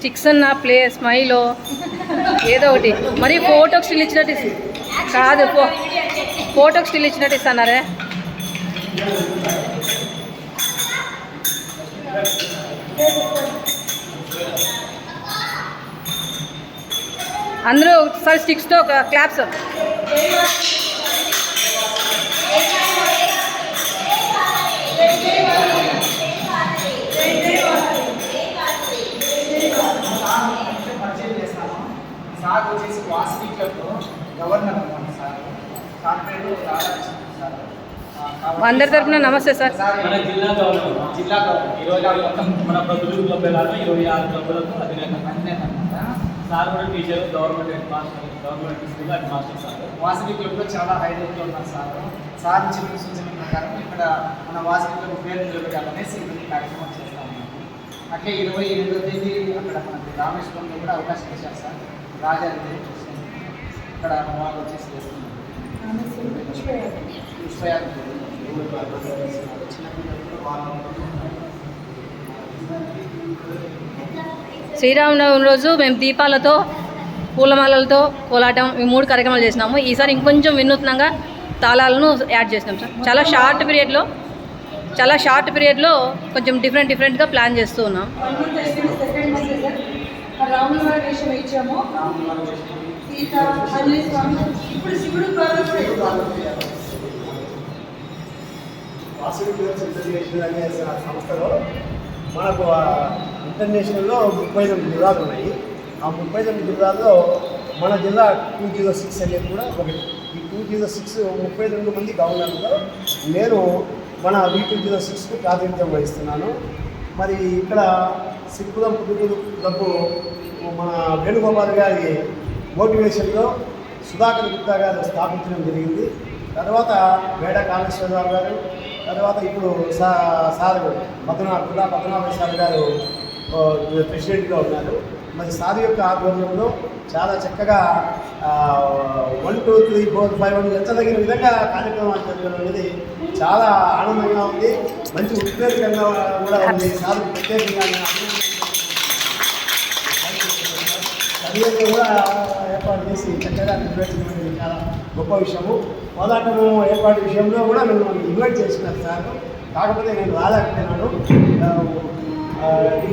Sticks అన్న play స్మైలో ఏదో ఒకటి. మరి ఫోటోకి స్టిల్ ఇచ్చినట్టు కాదు ఫో ఫోటోకి స్టిల్ ఇచ్చినట్టు ఇస్తున్నారే అందరూ ఒకసారి స్టిక్స్తో ఒక క్లాప్స్. సార్ వచ్చేసి వాసవి క్లబ్ గవర్నర్ అన్నమాట సార్. సార్ పేరు రాధాకృష్ణ సార్. అందరి తరపున నమస్తే సార్. మన జిల్లా గవర్నమెంట్ జిల్లా గవర్నర్. ఇరవై ఆరు మొత్తం మన ప్రొద్దుటూరు క్లబ్ ఎలాగో ఇరవై ఆరు క్లబ్లకు అధినేత అధినేత సార్ కూడా teacher government head master government school head master sir. Vasavi క్లబ్లో చాలా హై రేట్లో ఉన్నారు సార్. సార్ ఇచ్చిన సూచన ప్రకారం ఇక్కడ మన వాసవి క్లబ్ పేరు నిలబెట్టాలనేసి ఈ కార్యక్రమం చేస్తా ఉన్నాం అట్లే ఇరవై ఎనిమిదో తేదీ అక్కడ మనకి రామేశ్వరంలో కూడా అవకాశం ఇచ్చారు సార్. రాజా ఇక్కడ వాళ్ళు వచ్చేసి శ్రీరామనవమి రోజు మేము దీపాలతో పూలమాలలతో కోలాటం ఈ మూడు కార్యక్రమాలు చేసినాము. ఈసారి ఇంకొంచెం వినూత్నంగా తాళాలను యాడ్ చేసినాం సార్. చాలా షార్ట్ పీరియడ్లో చాలా షార్ట్ పీరియడ్లో కొంచెం డిఫరెంట్ డిఫరెంట్గా ప్లాన్ చేస్తూ ఉన్నాం వన్ మంత్ అయిపోయింది సెకండ్ మంత్ సార్ మరి రాముల వారి వేషం ఇచ్చాము. సీత ఆంజనేయ స్వామి. ఇప్పుడు శివుడు సంస్థలో మనకు ఇంటర్నేషనల్లో ముప్పై తొమ్మిది జిల్లాలు ఉన్నాయి. ఆ ముప్పై తొమ్మిది జిల్లాల్లో మన జిల్లా టూ జీరో సిక్స్ అనేది కూడా ఒకటి. ఈ టూ జీరో సిక్స్ ముప్పై రెండు మంది గవర్నర్లో నేను మన వీ టూ జీరో సిక్స్కు ప్రాతినిధ్యం వహిస్తున్నాను. మరి ఇక్కడ సిక్కులం పుట్టుకూరు డబ్బు మన వేణుగోపాల్ గారి మోటివేషన్లో సుధాకర్ గుప్తా గారు స్థాపించడం జరిగింది. తర్వాత వేడ కాళేశ్వరరావు గారు తర్వాత ఇప్పుడు సా సార్ పద్మనా పుల్లా పద్మనాభ సార్ గారు ప్రెసిడెంట్గా ఉన్నారు. మరి సార్ యొక్క ఆధ్వర్యంలో చాలా చక్కగా one two three four five one ఎచ్చదగిన విధంగా కార్యక్రమాలు జరగడం అనేది చాలా ఆనందంగా ఉంది. మంచి ఉత్తేజకంగా కూడా ఉంది. సార్ ప్రత్యేకంగా అదే కూడా ఏర్పాటు చేసి చక్కగా నిర్వహించడం చాలా గొప్ప విషయము. పోరాటము ఏర్పాటు విషయంలో కూడా నన్ను ఇన్వైట్ చేసినారు సార్. కాకపోతే నేను రాలేకపోయినాను.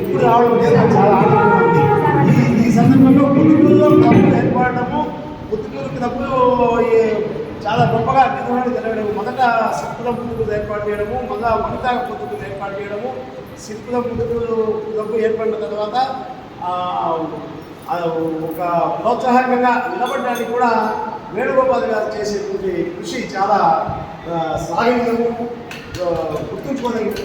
ఇప్పుడు రావడం లేదు చాలా ఆనందంగా ఉంది. ఈ- ఈ సందర్భంలో పుత్తూరులో కప్పులు ఏర్పడము పుత్తూరు క్లబ్లు చాలా గొప్పగా అద్భుతమైన జరగడము మొదట సిక్కుల పుట్టుకులు ఏర్పాటు చేయడము మళ్ళా వనిత పుట్టుకులు ఏర్పాటు చేయడము సిక్కుల పుట్టుకులు క్లబ్బు ఏర్పడిన తర్వాత ఒక ప్రోత్సాహకంగా నిలబడడానికి కూడా వేణుగోపాల్ గారు చేసేటువంటి కృషి చాలా ఆ, గుర్తుంచుకోవడానికి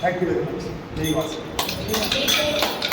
థ్యాంక్ యూ వెరీ మచ్ జై